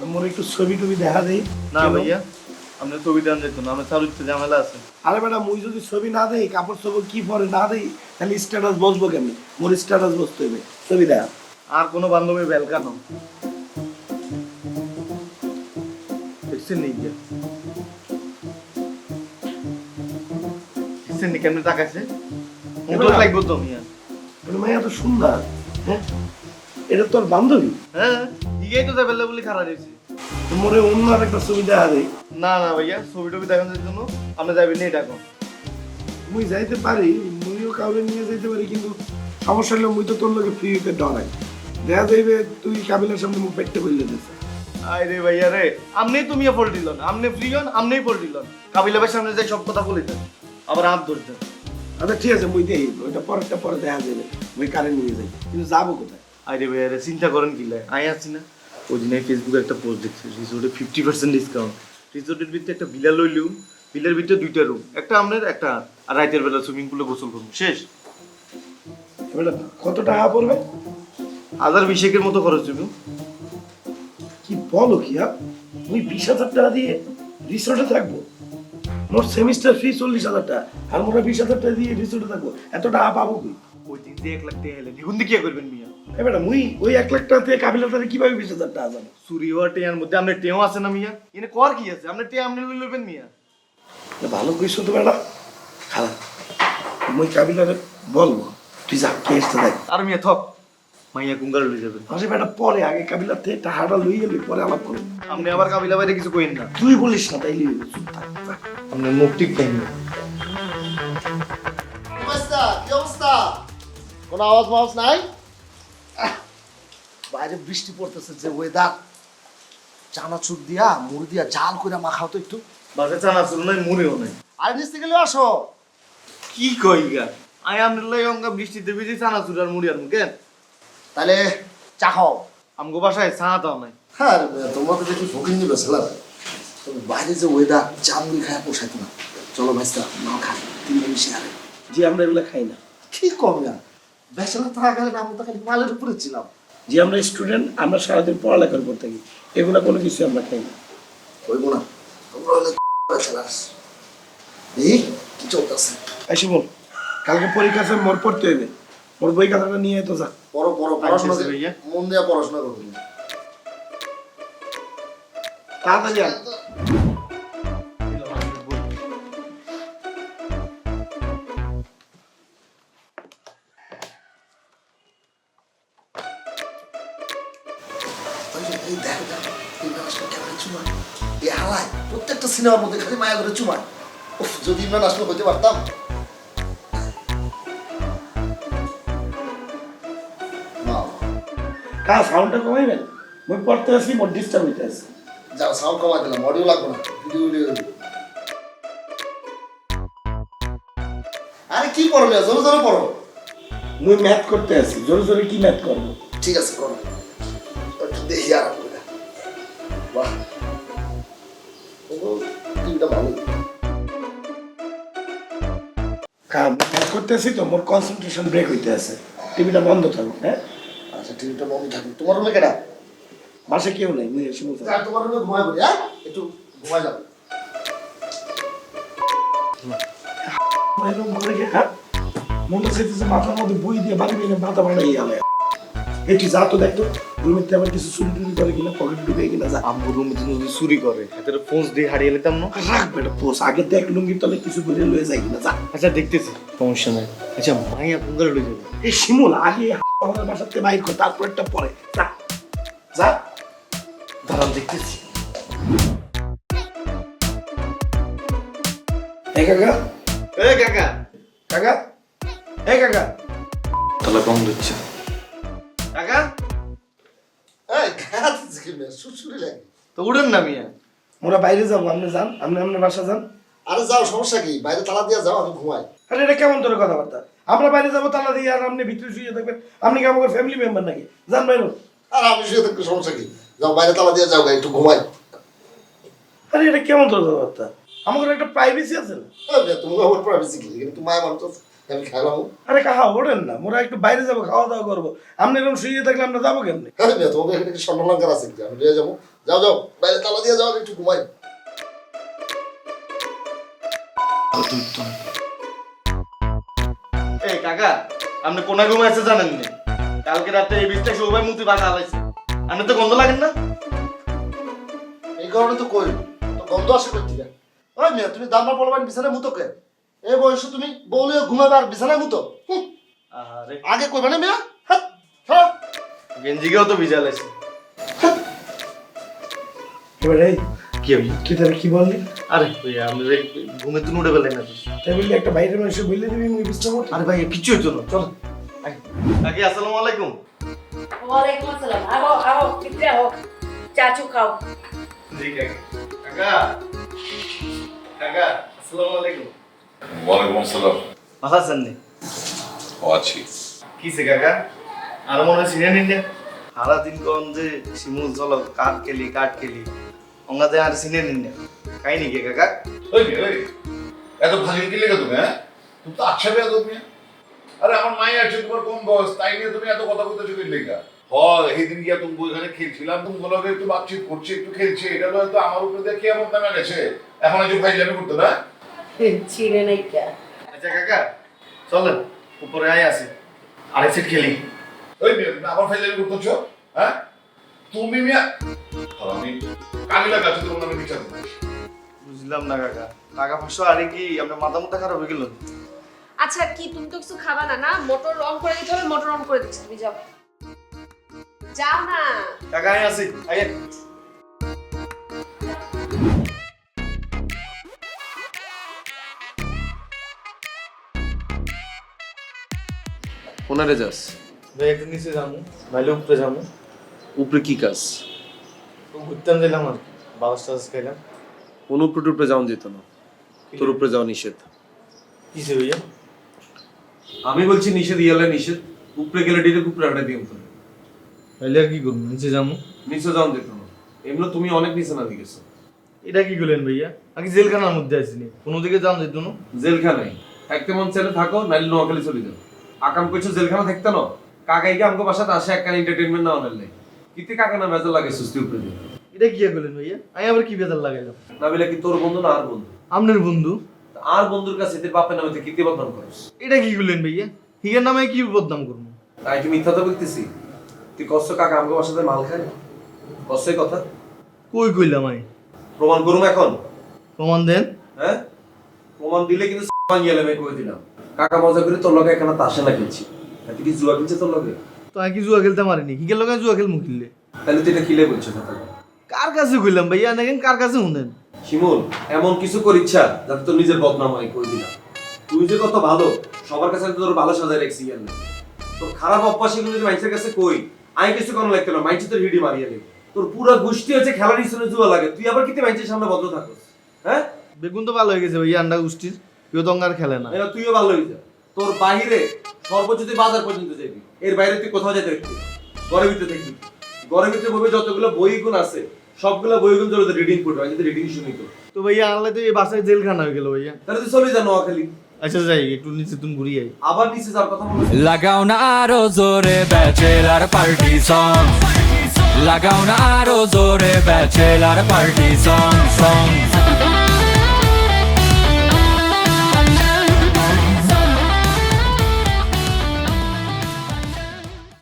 মোর একটু ছবি টবি দেখা দেই। না ভাইয়া আপনি ছবি দেন যেত না আমার চালু ঝামেলা আছে। আরে বেটা মুই যদি ছবি না দেই কাপড় চোপড় কি পরে না দেই তাহলে স্ট্যাটাস বসবো কেমনি? মোর স্ট্যাটাস বসতে হবে ছবি দেখা। আর কোনো বান্ধবী বেলকানো দেখছেন নি গিয়া দেখছেন নি কেমনে তাকাইছে? মুখ লাগবো তো মিয়া। মাইয়া তো সুন্দর হ্যাঁ? এটা তোর বান্ধবী? হ্যাঁ। ইগেই তো যাবে বলে খারাপ দিয়েছি তো অন্য একটা ছবি দেখা দেই। না না ভাইয়া ছবি টবি দেখানোর জন্য আপনি যাবেন না এটা এখন। মুই যাইতে পারি মুইও কাউরে নিয়ে যাইতে পারি কিন্তু সমস্যা হলো মুই তো তোর লোকে ফ্রি হইতে ডরাই। দেখা যাইবে তুই কাবিলার সামনে মুখ পেটতে বললে দিস আরে ভাইয়া রে তুমি দিলেন আপনি ফ্রি হন দিলেন কাবিলা সামনে যাই সব কথা বলে দেন। আবার হাত আচ্ছা ঠিক আছে মুই দেখি ওইটা পরেরটা পরে দেখা যাবে মুই কারে নিয়ে যাই। কিন্তু যাব কোথায়? আরে ভাইয়া রে চিন্তা করেন কি লাই আই আছি না। ওই দিন ফেসবুকে একটা পোস্ট দেখছি রিসোর্টে ফিফটি পার্সেন্ট ডিসকাউন্ট রিসোর্টের ভিতরে একটা বিলা লইলুম বিলের ভিতরে দুইটা রুম একটা আপনার একটা আর রাতের বেলা সুইমিং পুলে গোসল করুন শেষ। কত টাকা পড়বে? হাজার বিশেকের মতো খরচ হবে কি বলো কি মুই বিশ হাজার টাকা দিয়ে রিসোর্টে থাকব? মোর সেমিস্টার ফি চল্লিশ হাজার টাকা আর মোরা বিশ হাজার টাকা দিয়ে রিসোর্টে থাকব। এত টাকা পাবো কি ওই দিন দিয়ে এক লাখ টাকা এলে। দ্বিগুণ দিয়ে কি করবেন মিয়া? এবার মুই ওই এক লাখ টাকা থেকে কাবিলার তাহলে কীভাবে বিশ হাজার টাকা যাব চুরি হওয়ার টেয়ার মধ্যে আপনার টেও আছে না মিয়া? এনে কর কি আছে? আপনার টেয়া আপনি লই লইবেন মিয়া? ভালো কইছো তো বেটা। খারাপ মুই কাবিলারে বলব তুই যা কে এসতে দেখ। আর মিয়া থক। মাইয়া কুঙ্গার লই যাবেন। আসে বেটা পরে আগে কাবিলার থেকে টাকাটা লই গেলি পরে আলাপ আপনি আবার কাবিলা বাইরে কিছু কইেন না। তুই বলিস না তাইলে চুপ থাক যা। আপনার মুখ ঠিক টাইম অবস্থা? কি অবস্থা? কোনো আওয়াজ মাওয়াজ নাই? বাইরে বৃষ্টি পড়তেছে যে ওয়েদার চানাচুর দিয়া মুড়ি দিয়া জাল করে মাখাও তো একটু। বাসা চানা শুরু নাই মুড়েও নাই। আর নিচ থেকে গেলে আসো। কি কই গা? আই আমনের লাই অঙ্গা বৃষ্টিতে ভিজে চানা চুরি আর মুড়ি আর কেন তাহলে চা খাও। আমগো বাসায় চা দাও নাই। হ্যাঁ তোমরা তো দেখি ফকির নিবে ছেলার বাইরে যে ওয়েদার চা মুড়ি খায় পোষাইতো না। চলো ভাইস্তা নাও খাই। তিন মিশে আরে। জি আমরা এগুলো খাই না। কি কম না ব্যাচেলার থাকাকালীন আমরা তো খালি মালের উপরে ছিলাম। যে আমরা স্টুডেন্ট আমরা সারাদিন পড়ালেখা করতে থাকি এগুলো কোনো কিছু আমরা খাই না। হইব না তোমরা হলে ব্যাচেলার এই কি চলতেছে? আসি বল কালকে পরীক্ষা আছে মোর পড়তে হইবে। মোর বই খাতাটা নিয়ে তো যা। পড়ো পড়ো পড়াশোনা। মন দিয়ে পড়াশোনা করবে তাড়াতাড়ি প্রত্যেকটা সিনেমার মধ্যে খালি মায়া করে চুমায়। উফ যদি ইমরান আসলে হইতে পারতাম। না, কা সাউন্ডটা কমাইবেন মই পড়তে আসি মোর ডিস্টার্ব হইতে আছে। যাও সাউন্ড কমাই দিলাম অডিও লাগবে না। ভিডিও ভিডিও আরে কি করো মিয়া জোরে জোরে পড়ো। মুই ম্যাথ করতে আসি জোরে জোরে কি ম্যাথ করব? ঠিক আছে করো। দেখি আরাম ম্যাথ করতে আসি তো মোর কনসেন্ট্রেশন ব্রেক হইতে আছে। টিভিটা বন্ধ থাকুক হ্যাঁ? আচ্ছা টিভিটা বন্ধ থাকুক। তোমার রুমে কেটা বাসে কেউ নাই মুই এসে বলতে তোমার রুমে ঘুমাই পড়ি হ্যাঁ? একটু ঘুমাই যাবে মনে হচ্ছে হ্যাঁ? মাথার মধ্যে বই দিয়ে বাড়ি বেলে মাথা বাড়াই গেলে। তুই যা তো দেখতো রুমের আবার কিছু চুরি টুরি করে কিনা পকেট ঢুকে কিনা যা। রুম যদি চুরি করে হাতের ফোন দিয়ে হারিয়ে নিতাম না? এটা আগে দেখ লুঙ্গির তলে কিছু করে লয়ে যায় কিনা যা। আচ্ছা দেখতেছি। সমস্যা নাই। আচ্ছা মাইয়া কুঙ্গার লই যাবে? এই শিমুল আগে থেকে বাইর কর তারপর একটা পরে। যা যা। দাঁড়ান দেখতেছি। এই কাকা। এ কাকা। কাকা। এই কাকা। তাহলে কম দিচ্ছে কাকা? এই খাত কি মেয়ে? সুসুরি লাগে। তো উড়েন না মিয়া। মোরা বাইরে যাব আপনি যান আপনি আপনার বাসা যান। আরে যাও সমস্যা কি? বাইরে তালা দিয়ে যাও আমি ঘুমাই। আরে এটা কেমন তোর কথাবার্তা? আমরা বাইরে যাব তালা দিয়ে আর আপনি ভিতরে শুয়ে থাকবেন। আপনি কি আমার ফ্যামিলি মেম্বার নাকি? যান বাইরে। আর আমি শুয়ে সমস্যা কি? যাও বাইরে তালা দিয়ে যাও একটু ঘুমাই। আরে এটা কেমন তোর কথাবার্তা? আমাদের একটা প্রাইভেসি আছে না? তুমি আমার প্রাইভেসি কি? কিন্তু মায়ের মানুষ আমি আরে কাহা ওঠেন না মোরা একটু বাইরে যাব খাওয়া দাওয়া করব। আপনি এরকম শুয়ে থাকলে আমরা যাব কেমনি? হ্যাঁ মেয়ে তোমাকে এখানে কি স্বর্ণলঙ্কার আছে কি আমি যাব। যাও যাও বাইরে তালা দিয়ে যাও আমি একটু ঘুমাই। এই কাকা আপনি কোনা ঘুমে আছে জানেন না? কালকে রাতে এই বীজটা সবাই মুতি বাঁকা হালাইছে আপনি তো গন্ধ লাগেন না? এই কারণে তো কই তো গন্ধ আসে কই ওই মেয়ে তুমি দামনা পড়বেন বিছানায় মুতো কে? এই বয়সে তুমি বউলিও ঘুমাবে আর বিছানায় মুতো? হুঁ, আরে আগে কইবে না মেয়া? গেঞ্জিকেও তো ভিজা লাইছে এবার কি হইল তুই তাহলে কি বললি? আরে ওই আপনি ঘুমে তো উঠে পেলেন না। তাই বললি একটা বাইরের মানুষ বললে দিবি মুই বিশ্রাম করতে আরে ভাই কিচ্ছু হইতো না চল। কাকি আসসালামু আলাইকুম। ওয়ালাইকুম আসসালাম। আহো আহো ভিতরে আহো চাচু খাও। জি কাকা। কাকা। কাকা আসসালামু আলাইকুম। ওয়ালাইকুম আসসালাম। ভালো আছেন নি? ও আছি। কিসে কাকা? আর মনে হয় সিনে নিন সারা দিন কোন যে শিমুল চলো কাঠ খেলি কাঠ খেলি অঙ্গাতে আর সিনে নিন কাই নাকি কাকা? ওই এত ফাজিল কি লেগে তুমি হ্যাঁ? তুমি তো আচ্ছা বেয়া তুমি আরে আমার মাই আছে তোমার কম বয়স তাই নিয়ে তুমি এত কথা বলতেছো কি লেগা? হয় এই দিন গিয়া তুমি ওইখানে খেলছিলাম তুমি বলো একটু বাতচিত করছি একটু খেলছি এটা তো আমার উপরে দেখে এমন নামে গেছে? এখন এই যে ফাইজলামি করতে না? চিনে নাই কে আচ্ছা কাকা চলেন উপরে আয় আছে। আরেক সিট খেলি। ওই মেয়ে তুমি আবার ফাইজলামি করতেছো হ্যাঁ? তুমি মিয়া আর আমি কামিলা কাছে তোমার নামে বিচার বুঝলাম না কাকা। টাকা পাঁচশো আরে কি আপনার মাথা মুথা খারাপ হয়ে গেল আচ্ছা কি তুমি তো কিছু খাবা না না? মোটর অন করে দিতে হবে মোটর অন করে দিচ্ছি তুমি যাও। যাও না। কাকা আয় আছে। আয় ওনারে যাস? ভাই একটু নিচে যাব নাইলে উপরে যাব উপরে কি কাজ? তো ঘুরতাম দিলাম আর বাস টাস খাইলাম। কোন উপরে টুপরে যাওয়া যেত না। তোর উপরে যাওয়া নিষেধ। কিসে ভাইয়া? আমি বলছি নিষেধ ইয়ালে নিষেধ। উপরে গেলে ডিরেক্ট উপরে আটা দিও তোর তাইলে আর কি করব? নিচে যাব নিচে যাওয়া যেত না। এমনি তুমি অনেক নিচে নামে গেছো এটা কি করলেন ভাইয়া? আগে জেলখানার মধ্যে আসিনি কোনো দিকে যান যেত না। জেলখানায়। থাকতে মন চাইলে থাকো নাইলে নোয়াখালী চলে যাও। আকাম করছ জেলখানা থাকতে না? কাকাইকে আমাকে বাসাতে আসে একখান এন্টারটেনমেন্ট না আনালে কিতে কাকা না মেজাল লাগে সুস্থি উপরে দিয়ে? এটা কি করলেন ভাইয়া? আমি আবার কি বেদার লাগাইলাম? না বলে কি তোর বন্ধু না আর বন্ধু? আমনের বন্ধু। আর বন্ধুর কাছে তোর বাপের নামে তুই কিতে বদনাম করস? এটা কি করলেন ভাইয়া? হিগের নামে কি বদনাম করব? তাই কি মিথ্যা তো বলতেছি? তুই কষ্ট কাকা আমাকে বাসাতে মাল খায়? কষ্টই কথা। কই কইলাম আমি? প্রমাণ করুম এখন? প্রমাণ দেন। হ্যাঁ? প্রমাণ দিলে কিন্তু গেলে আমি কই দিলাম? কাকা মজা করে তোর লগে এখানে তাসে না খেলছি। আর তুই কি জুয়া খেলছে তোর লগে? তো আমি কি জুয়া খেলতে পারিনি। হিগের লোক জুয়া খেল মুখিলে তাহলে তুই এটা খিলে বলছো কথা কার কাছে কইলাম ভাইয়া? নাকি কার কাছে শুনেন? শিমুল এমন কিছু কর ইচ্ছা যাতে তোর নিজের বদনাম হয় কই দিলাম। তুই যে কত ভালো সবার কাছে তোর ভালো সাজায় রাখছি না তোর খারাপ অভ্যাস এগুলো যদি মানুষের কাছে কই? আমি কিছু কোনো লাগতে না মাইছে তোর হিডি মারিয়ে নেবে তোর পুরো গোষ্ঠী হচ্ছে খেলার ইসনে জুয়া লাগে। তুই আবার কিতে মাইছের সামনে বদ্ধ থাকস? হ্যাঁ? বেগুন তো ভালো হয়ে গেছে ভাইয়া আন্ডা গোষ্ঠীর। কেউ তো অঙ্গার খেলে না। এরা তুইও ভালো হয়ে যা তোর বাহিরে সর্বোচ্চ তুই বাজার পর্যন্ত যাবি। এর বাইরে তুই কোথাও যেতে পারবি ঘরের ভিতরে থাকবি ঘরের ভিতরে বইবে যতগুলো বইগুণ আছে সবগুলো বইগুণ তোর রিডিং পড়বে। আমি যদি রিডিং শুনি তো। তো ভাইয়া আনলে তো এই বাসায় জেলখানা হয়ে গেল ভাইয়া। তাহলে তুই চলে যা নোয়াখালী। আচ্ছা যাই একটু নিচে তুমি ঘুরিয়ে আই আবার নিচে যাওয়ার কথা বলে লাগাও না আরও জোরে ব্যাচেলার পার্টি সং লাগাও না আরও জোরে ব্যাচেলার পার্টি সং সং